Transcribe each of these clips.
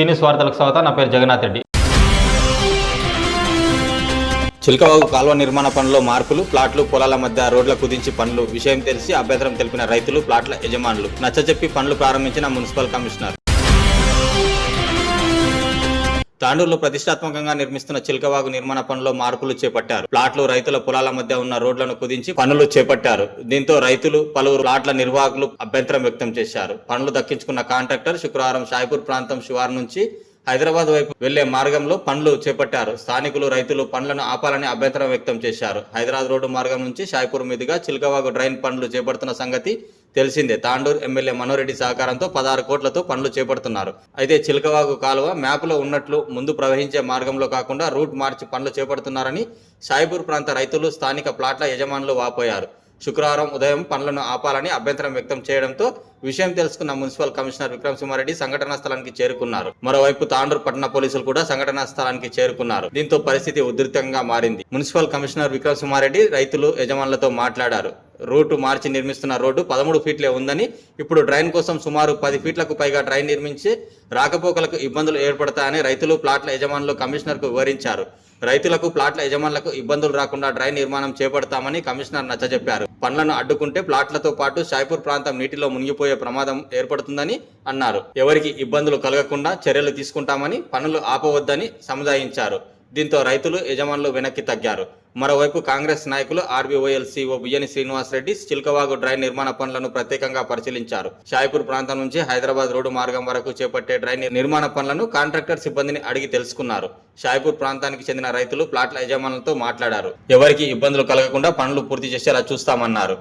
సీనియస్ వార్తలకు స్వాగతం. నా పేరు జగన్నాథ్ రెడ్డి. చిలకవాగు కాల్వ నిర్మాణ పనుల్లో మార్పులు ప్లాట్లు పొలాల మధ్య రోడ్ల కుదించి పనులు విషయం తెలిసి అభ్యంతరం తెలిపిన రైతులు ప్లాట్ల యజమానులు. నచ్చచెప్పి పనులు ప్రారంభించిన మున్సిపల్ కమిషనర్. తాండూరులో ప్రతిష్టాత్మకంగా నిర్మిస్తున్న చిలకవాగు నిర్మాణ పనుల్లో మార్పులు చేపట్టారు. ప్లాట్లు రైతుల పొలాల మధ్య ఉన్న రోడ్లను కుదించి పనులు చేపట్టారు. దీంతో రైతులు పలువురు ప్లాట్ల నిర్వాహకులు అభ్యంతరం వ్యక్తం చేశారు. పనులు దక్కించుకున్న కాంట్రాక్టర్ శుక్రవారం షాయిపూర్ ప్రాంతం శివారు నుంచి హైదరాబాద్ వైపు వెళ్ళే మార్గంలో పనులు చేపట్టారు. స్థానికులు రైతులు పనులను ఆపాలని అభ్యంతరం వ్యక్తం చేశారు. హైదరాబాద్ రోడ్డు మార్గం నుంచి షాయిపూర్ మీదుగా చిలకవాగు డ్రైన్ పనులు చేపడుతున్న సంగతి తెలిసిందే. తాండూరు ఎమ్మెల్యే మనోరెడ్డి సహకారంతో పదహారు కోట్లతో పనులు చేపడుతున్నారు. అయితే చిలకవాగు కాలువ మ్యాప్లో ఉన్నట్లు ముందు ప్రవహించే మార్గంలో కాకుండా రూట్ మార్చి పనులు చేపడుతున్నారని సాయిపూర్ ప్రాంత రైతులు స్థానిక ప్లాట్ల యజమానులు వాపోయారు. శుక్రవారం ఉదయం పనులను ఆపాలని అభ్యంతరం వ్యక్తం చేయడంతో విషయం తెలుసుకున్న మున్సిపల్ కమిషనర్ విక్రమ్ సింహారెడ్డి సంఘటనా స్థలానికి చేరుకున్నారు. మరోవైపు తాండూరు పట్టణ పోలీసులు కూడా సంఘటనా స్థలానికి చేరుకున్నారు. దీంతో పరిస్థితి ఉధృతంగా మారింది. మున్సిపల్ కమిషనర్ విక్రమ్ సింహారెడ్డి రైతులు యజమానులతో మాట్లాడారు. రూటు మార్చి నిర్మిస్తున్న రోడ్డు పదమూడు ఫీట్లే ఉందని ఇప్పుడు డ్రైన్ కోసం సుమారు పది ఫీట్లకు పైగా డ్రైన్ నిర్మించి రాకపోకలకు ఇబ్బందులు ఏర్పడతాయని రైతులు ప్లాట్ల యజమానులు కమిషనర్కు వివరించారు. రైతులకు ప్లాట్ల యజమానులకు ఇబ్బందులు రాకుండా డ్రై నిర్మాణం చేపడతామని కమిషనర్ నచ్చజెప్పారు. పనులను అడ్డుకుంటే ప్లాట్లతో పాటు షాయిపూర్ ప్రాంతం నీటిలో మునిగిపోయే ప్రమాదం ఏర్పడుతుందని అన్నారు. ఎవరికి ఇబ్బందులు కలగకుండా చర్యలు తీసుకుంటామని పనులు ఆపవద్దని సముదాయించారు. దీంతో రైతులు యజమానులు వెనక్కి తగ్గారు. మరోవైపు కాంగ్రెస్ నాయకులు ఆర్బీఓఎల్ సీఓ బియ్యని శ్రీనివాస్ రెడ్డి చిల్కవాగు డ్రైన్ నిర్మాణ పనులను ప్రత్యేకంగా పరిశీలించారు. షాయిపూర్ ప్రాంతం నుంచి హైదరాబాద్ రోడ్డు మార్గం వరకు చేపట్టే డ్రైన్ నిర్మాణ పనులను కాంట్రాక్టర్ సిబ్బందిని అడిగి తెలుసుకున్నారు. షాయిపూర్ ప్రాంతానికి చెందిన రైతులు ప్లాట్ల యజమానులతో మాట్లాడారు. ఎవరికి ఇబ్బందులు కలగకుండా పనులు పూర్తి చేసేలా చూస్తామన్నారు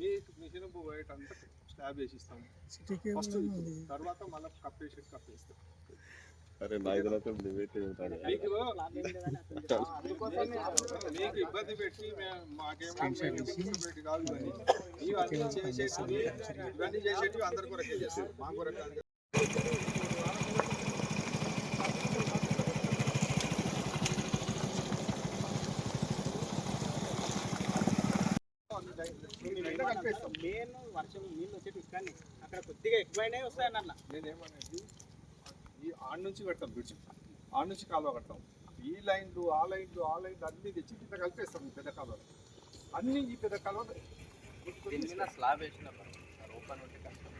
మీ మిషన్ వైట్ అంతా స్లాబ్ వేసిస్తాం సిటీకి ఫస్ట్ ఉంది తర్వాత మళ్ళీ కప్పేసి కప్పేస్తాం. అరే నా డిబేట్ మీకు ఇబ్బంది పెట్టి మేము మాకేమో కాదు ఇవన్నీ. చేసేటివి ఇవన్నీ చేసేటివి అందరి కొరకే చేస్తారు మా కొరకు మెయిన్ వర్షం నీళ్ళు వచ్చేటి కానీ అక్కడ కొద్దిగా ఎక్కువైనా వస్తాయన్న నేనేమనేది ఈ ఆడ నుంచి పెడతాం బ్రిడ్జ్. ఆడ నుంచి కాలువ కడతాం. ఈ లైన్లు ఆ లైన్లు ఆ లైన్లు అన్ని తెచ్చి ఇంత కలిపేస్తాం ఈ పెద్ద కాలువ అన్ని ఈ పెద్ద కాలువ స్లాబ్ వేసిన ఓపెన్ ఉంటే కష్టం.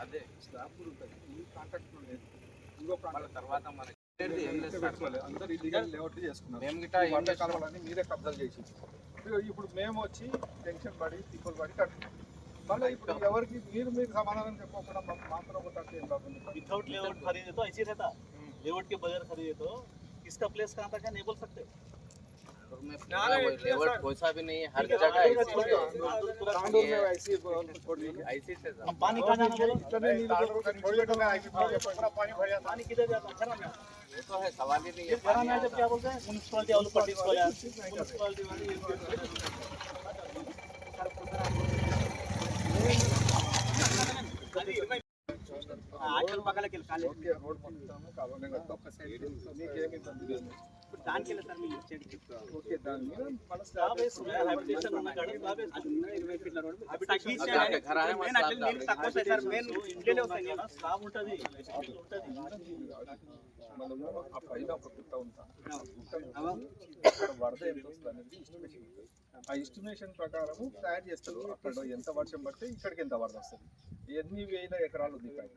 అదే. స్లాబ్ కూడా ఉంటుంది. ఈ కాంట్రాక్ట్ లేదు. ఇంకో తర్వాత మనకి అందరు ఇల్లీగల్ లేఅవుట్ చేసుకున్నారు. మేము గిట్ట మీరే కబ్జాలు చేసి ఇప్పుడు ఇప్పుడు మేము వచ్చి టెన్షన్ పడి తిప్పులు పడి కట్టుకున్నాం మళ్ళీ ఇప్పుడు ఎవరికి మీరు మీరు సమాధానం చెప్పకుండా మాకు మాత్రం ఒక తక్కువ ఏం బాగుంది विदाउट लेआउट खरीदे तो ऐसे ही रहता लेआउट के बगैर खरीदे तो इसका प्लेस कहाँ तक है नहीं बोल सकते और में लेवल कोसा भी नहीं है हर जगह ऐसी ऐसी से पानी का जाना थोड़ी देर में आईसी पानी भर जाता। पानी किधर जाता? खरा में। वो तो है सवाल ही नहीं है खरा में जब क्या बोलते हैं? म्युनिसिपैलिटी और पट्टी को यार म्युनिसिपैलिटी वाली आज बगल के काले रोड पर काम तो करता हूँ काबू में करता हूँ कैसे नहीं के में ఆ పైన ఒక గుట్ట ఉంటా వరద ఎంత వస్తుంది అనేది ఎస్టిమేషన్ ఉంటుంది. ఆ ఎస్టిమేషన్ ప్రకారము ప్లాన్ చేస్తారు. అక్కడ ఎంత వర్షం పడితే ఇక్కడికి ఎంత వరద వస్తుంది. ఎన్ని వేల ఎకరాలు ఉంది పైన?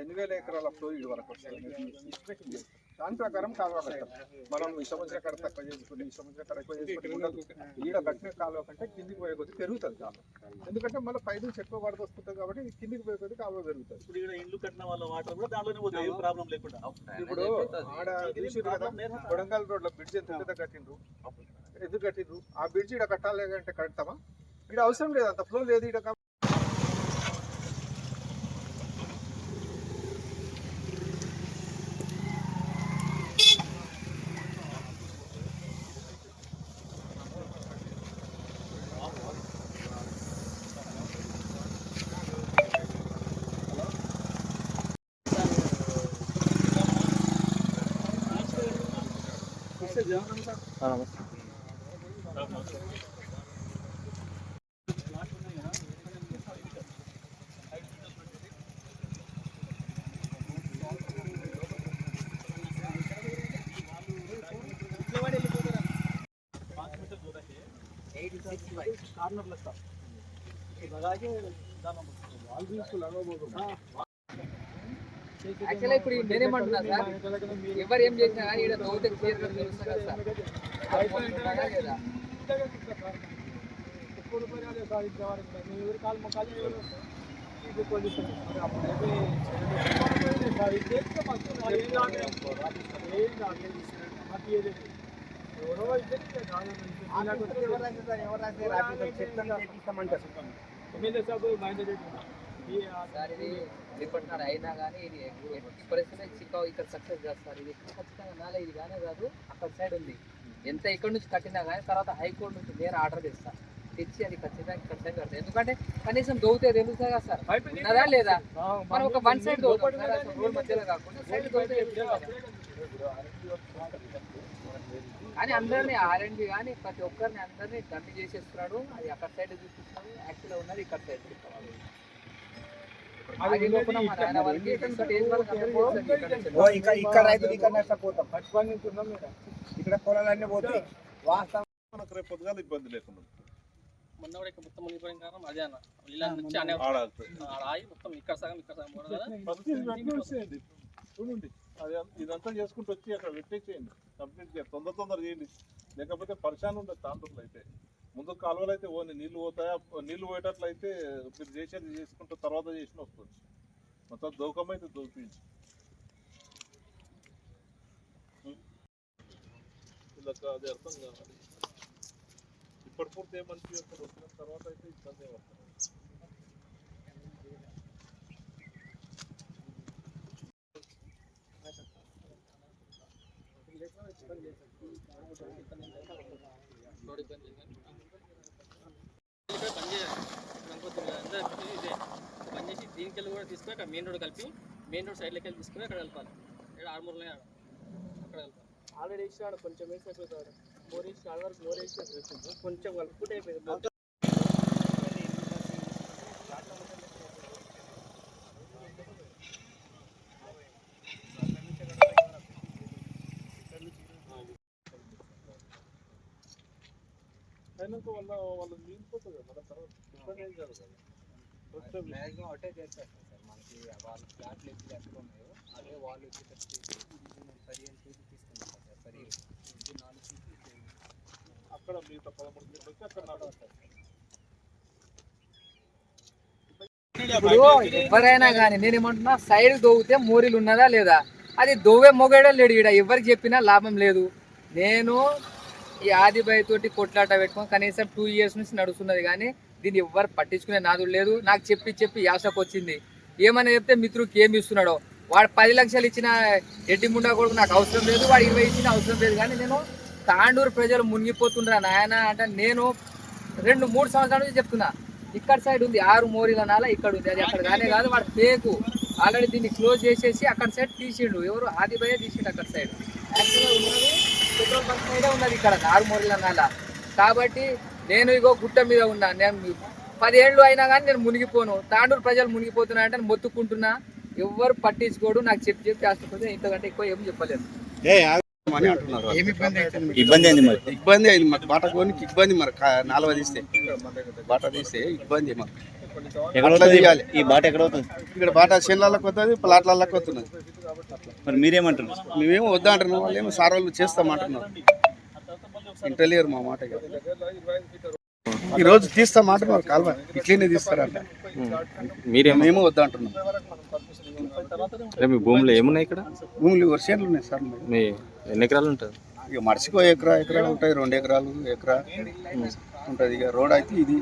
ఎన్ని వేల ఎకరాల ఫ్లో ఇటు వరకు వస్తుంది. దాని ప్రకారం కాలువ మనం ఇష్టం వచ్చిన కాడ తక్కువ చేసుకుని ఇష్టం వచ్చిన కాడ ఎక్కువ చేసుకుని ఉండదు ఈడ కట్టిన కాలువ కంటే కిందికి పోయే కొద్ది పెరుగుతుంది కాలువ. ఎందుకంటే మళ్ళీ పై నుంచి ఎక్కువ వరద వస్తుంది కాబట్టి కిందికి పోయే కొద్ది కాలువ పెరుగుతుంది. ఇప్పుడు ఇక్కడ ఇల్లు కట్టిన వాళ్ళ వాటర్ కూడా దాంట్లోనే పోతాయి ఏం ప్రాబ్లం లేకుండా. ఇప్పుడు ఆడ కొడంగల్ రోడ్లో బ్రిడ్జ్ ఎంత పెద్ద కట్టిండ్రు? ఎందుకు కట్టిండ్రు? ఆ బ్రిడ్జ్ ఇక్కడ కట్టాలి అంటే కడతామా? ఇక్కడ అవసరం లేదు అంత ఫ్లో లేదు ఇక్కడ కార్నర్లు ఇస్తాం అలాగే దాని వాళ్ళు తీసుకుని అడగబోదు యాక్చువల్గా ఇప్పుడు నేనేమంటున్నా సార్? ఎవరు ఏం చేసినా కానీ ఇక్కడ దౌత్యం క్లియర్గా తెలుస్తుంది కదా సార్. అది ఉంటుందా లేదా? సార్ ఇది అయినా కానీ ఇది ఎక్స్ప్రెస్ చిక్కా ఇక్కడ సక్సెస్ చేస్తారు. ఇది ఖచ్చితంగా నాలే ఇది కానే కాదు అక్కడ సైడ్ ఉంది. ఎంత ఇక్కడ నుంచి కట్టినా కానీ తర్వాత హైకోర్టు నుంచి నేను ఆర్డర్ తెస్తాను తెచ్చి అది ఖచ్చితంగా ఇక్కడ సైడ్ కడతాను ఎందుకంటే కనీసం దౌతే తెలుస్తుంది కదా సార్. ఉన్నదా లేదా? మనం ఒక వన్ సైడ్ రోడ్ మధ్యలో కాకుండా సైడ్ దౌతే తెలుస్తుంది కదా. కానీ అందరినీ ఆర్ఎండ్బి కానీ ప్రతి ఒక్కరిని అందరినీ డమ్మి చేసేస్తున్నాడు. అది అక్కడ సైడ్ చూపిస్తున్నాడు. యాక్చువల్గా ఉన్నది ఇక్కడ సైడ్ చూపిస్తున్నాడు. ఇక్కడ రైతులు ఇక్కడ నష్టపోతాం ఇక్కడ పొలాలన్నీ పోతాయి వాస్తవం మనకు రేపు పొద్దుగాల ఇబ్బంది లేకుండా మొన్న కూడా ఇక్కడ మొత్తం మునిగిపోయిన కారణం అదే అన్న. ఇలా నుంచి అనే ఆడాలి ఆడ ఆగి మొత్తం ఇక్కడ సగం సగం చూడండి. అది ఇదంతా చేసుకుంటూ వచ్చి అక్కడ పెట్టేసేయండి. కంప్లీట్ చేయండి. తొందర తొందర చేయండి. లేకపోతే పరిశాన్ ఉండదు తాండ్రులు అయితే. ముందు కాలువలు అయితే ఓన్లీ నీళ్ళు పోతాయా? నీళ్ళు పోయేటట్లయితే మీరు చేసేది చేసుకుంటూ తర్వాత చేసిన వస్తుంది. మొత్తం దూకం అయితే దూపించి వీళ్ళకి అది అర్థం కావాలి. ఇప్పటి పూర్తి ఏమనిపి అక్కడ వచ్చిన తర్వాత అయితే ఇబ్బంది ఏమవుతుంది ఇక్కడ బంద్ చేయాలి గణపతి అందరూ ఇదే చేసి దీనికెళ్ళి కూడా తీసుకుని అక్కడ మెయిన్ రోడ్ కలిపి మెయిన్ రోడ్ సైడ్లోకి వెళ్ళి తీసుకొని అక్కడ కలపాలి ఇక్కడ ఆడ. అక్కడ కలపాలి ఆల్రెడీ ఇచ్చినాడు కొంచెం వేసి మోర్ వేసి ఆల్ వరకు మోర్ కొంచెం కలుపుకుంటే అయిపోయింది. అయినాక వాళ్ళ మిగిలిపోతుంది కదా మన తర్వాత ఏం కాదు కదా. ఫస్ట్ మ్యాక్సిమం ఒకటే చేస్తారు సార్ మనకి వాళ్ళ ఫ్లాట్లు ఎప్పుడు ఎక్కడ ఉన్నాయో అదే వాళ్ళు వచ్చేటట్టు చేసి ఇది సరి అని చూసి తీసుకుంటాం సార్ సరి ఇది నాలుగు చూసి అక్కడ మిగతా పదమూడు వచ్చి అక్కడ ఇప్పుడు ఎవరైనా కానీ నేను ఏమంటున్నా సైడ్ దోగితే మోరీలు ఉన్నదా లేదా? అది దోవే మొగడే లేడు ఇక్కడ ఎవరికి చెప్పినా లాభం లేదు. నేను ఈ ఆదిబాయి తోటి కొట్లాట పెట్టుకొని కనీసం టూ ఇయర్స్ నుంచి నడుస్తున్నది కానీ దీన్ని ఎవ్వరు పట్టించుకునే నాదు లేదు. నాకు చెప్పి చెప్పి యాసకు వచ్చింది. ఏమని చెప్తే మిత్రుడికి ఏమి ఇస్తున్నాడో? వాడు పది లక్షలు ఇచ్చిన ఎడ్డి ముండా కొడుకు నాకు అవసరం లేదు. వాడు ఇరవై ఇచ్చిన అవసరం లేదు. కానీ నేను తాండూరు ప్రజలు మునిగిపోతుండ్రా నాయన అంటే నేను రెండు మూడు సంవత్సరాల నుంచి చెప్తున్నా. ఇక్కడ సైడ్ ఉంది. ఆరు మోరీల నాల ఇక్కడ ఉంది. అది అక్కడ కానే కాదు. వాడు ఫేకు ఆల్రెడీ దీన్ని క్లోజ్ చేసేసి అక్కడ సైడ్ తీసిండు. ఎవరు? ఆదిభయ్య తీసిండు అక్కడ సైడ్ యాక్చువల్గా ఉన్నాడు పెట్రోల్ బంక్ మీదే ఉన్నది ఇక్కడ ఆరు మోరీల నాల కాబట్టి నేను ఇగో గుట్ట మీద ఉన్నా. నేను పదేళ్ళు అయినా కానీ నేను మునిగిపోను. తాండూరు ప్రజలు మునిగిపోతున్నా అంటే నేను మొత్తుకుంటున్నా. ఎవ్వరు పట్టించుకోడు. నాకు చెప్పి చెప్పి ఆశపోతే ఇంతకంటే ఎక్కువ ఏం చెప్పలేదు ఇబ్బంది అయింది మరి? ఇబ్బంది అయింది మరి బాట కోనికి ఇబ్బంది మరి. నాలుగు తీస్తే. బాట తీస్తే ఇబ్బంది అట్లా తీయాలి. ఈ బాట ఎక్కడ అవుతుంది ఇక్కడ బాట చేనులకు వస్తుంది ప్లాట్లకు వస్తున్నది మరి మీరేమంటారు మేమేమో వద్దా అంటున్నాం. వాళ్ళు ఏమో సార్ వాళ్ళు చేస్తామంటున్నారు ఇంటలేరు మా మాట. ఈ రోజు తీస్తామంటున్నారు కాలువ. ఇట్లనే తీస్తారంట. మీరేమో మేము వద్దా అంటున్నాం. మీ భూమిలో ఏమున్నాయి ఇక్కడ? భూములు వర్షాలు ఉన్నాయి సార్. మీ ఎన్ని ఎకరాలు ఉంటుంది ఇక మనిషికో ఎకరా ఎకరా ఉంటాయి. రెండు ఎకరాలు ఎకరా ఉంటుంది. ఇక రోడ్ అయితే ఇది.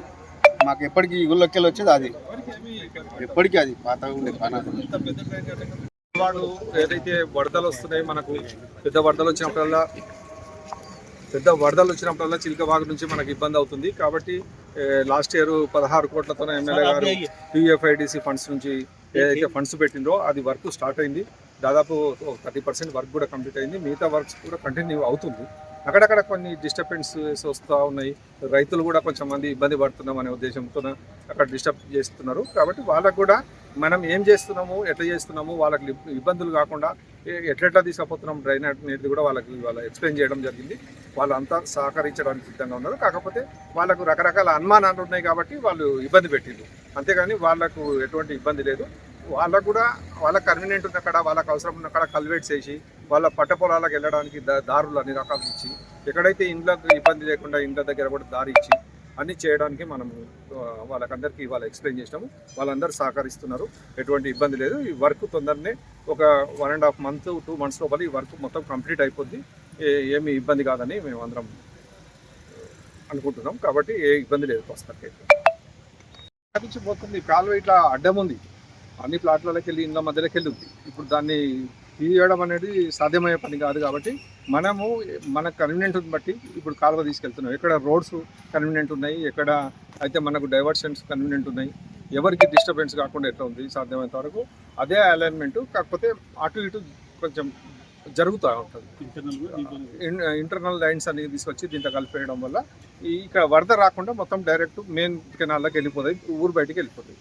మాకు ఎప్పటికీ ఊళ్ళోకి వచ్చేది అది. ఎప్పటికీ అది. పాతగా ఉండే పానాది వాడు ఏదైతే వరదలు వస్తున్నాయి మనకు పెద్ద వరదలు వచ్చినప్పుడల్లా పెద్ద వరదలు వచ్చినప్పుడల్లా చిలికవాగు నుంచి మనకి ఇబ్బంది అవుతుంది. కాబట్టి లాస్ట్ ఇయర్ పదహారు కోట్లతో ఎమ్మెల్యే గారు యూఎఫ్ఐడిసి ఫండ్స్ నుంచి ఏదైతే ఫండ్స్ పెట్టిందో అది వర్క్ స్టార్ట్ అయింది. దాదాపు థర్టీ పర్సెంట్ వర్క్ కూడా కంప్లీట్ అయింది. మిగతా వర్క్స్ కూడా కంటిన్యూ అవుతుంది. అక్కడక్కడ కొన్ని డిస్టర్బెన్సెస్ వస్తూ ఉన్నాయి. రైతులు కూడా కొంచెం మంది ఇబ్బంది పడుతున్నాం అనే ఉద్దేశంతో అక్కడ డిస్టర్బ్ చేస్తున్నారు. కాబట్టి వాళ్ళకు కూడా మనం ఏం చేస్తున్నాము ఎట్లా చేస్తున్నాము వాళ్ళకి ఇబ్బందులు కాకుండా ఎట్లెట్లా తీసుకుపోతున్నాం డ్రైన్ అనేది కూడా వాళ్ళకి వాళ్ళ ఎక్స్ప్లెయిన్ చేయడం జరిగింది. వాళ్ళంతా సహకరించడానికి సిద్ధంగా ఉన్నారు. కాకపోతే వాళ్ళకు రకరకాల అనుమానాలు ఉన్నాయి కాబట్టి వాళ్ళు ఇబ్బంది పెట్టిండ్రు. అంతేగాని వాళ్ళకు ఎటువంటి ఇబ్బంది లేదు. వాళ్ళకు కూడా వాళ్ళకి కన్వీనియంట్ ఉన్న అక్కడ వాళ్ళకి అవసరం ఉన్న అక్కడ కల్వేట్స్ వేసి వాళ్ళ పట్ట పొలాలకు వెళ్ళడానికి దారులు అన్ని రకాలు ఇచ్చి ఎక్కడైతే ఇండ్లకు ఇబ్బంది లేకుండా ఇండ్ల దగ్గర కూడా దారి ఇచ్చి అన్ని చేయడానికి మనం వాళ్ళకందరికీ ఇవాళ ఎక్స్ప్లెయిన్ చేసినాము. వాళ్ళందరూ సహకరిస్తున్నారు. ఎటువంటి ఇబ్బంది లేదు. ఈ వర్క్ తొందరనే ఒక one and half month two months లోపల ఈ వర్క్ మొత్తం కంప్లీట్ అయిపోద్ది. ఏమి ఇబ్బంది కాదని మేము అందరం అనుకుంటున్నాం. కాబట్టి ఏ ఇబ్బంది లేదు ప్రస్తుతానికి నుంచి పోతుంది. కాలువ ఇట్లా అడ్డం ఉంది. అన్ని ప్లాట్లలోకి వెళ్ళి ఇండ్ల మధ్యలోకి వెళ్ళి ఉంది. ఇప్పుడు దాన్ని తీయడం అనేది సాధ్యమయ్యే పని కాదు కాబట్టి మనము మన కన్వీనియంట్ బట్టి ఇప్పుడు కాలువ తీసుకెళ్తున్నాం. ఎక్కడ రోడ్స్ కన్వీనియంట్ ఉన్నాయి? ఎక్కడ అయితే మనకు డైవర్షన్స్ కన్వీనియంట్ ఉన్నాయి? ఎవరికి డిస్టర్బెన్స్ కాకుండా ఎట్లా ఉంది? సాధ్యమైనంత వరకు అదే అలైన్మెంట్ కాకపోతే అటు ఇటు కొంచెం జరుగుతూ ఉంటుంది. ఇంటర్నల్ లైన్స్ అనేది తీసుకొచ్చి దీంట్లో కలిపేయడం వల్ల ఇక్కడ వరద రాకుండా మొత్తం డైరెక్ట్ మెయిన్ కెనాల్లోకి వెళ్ళిపోతాయి ఊరు బయటికి వెళ్ళిపోతాయి.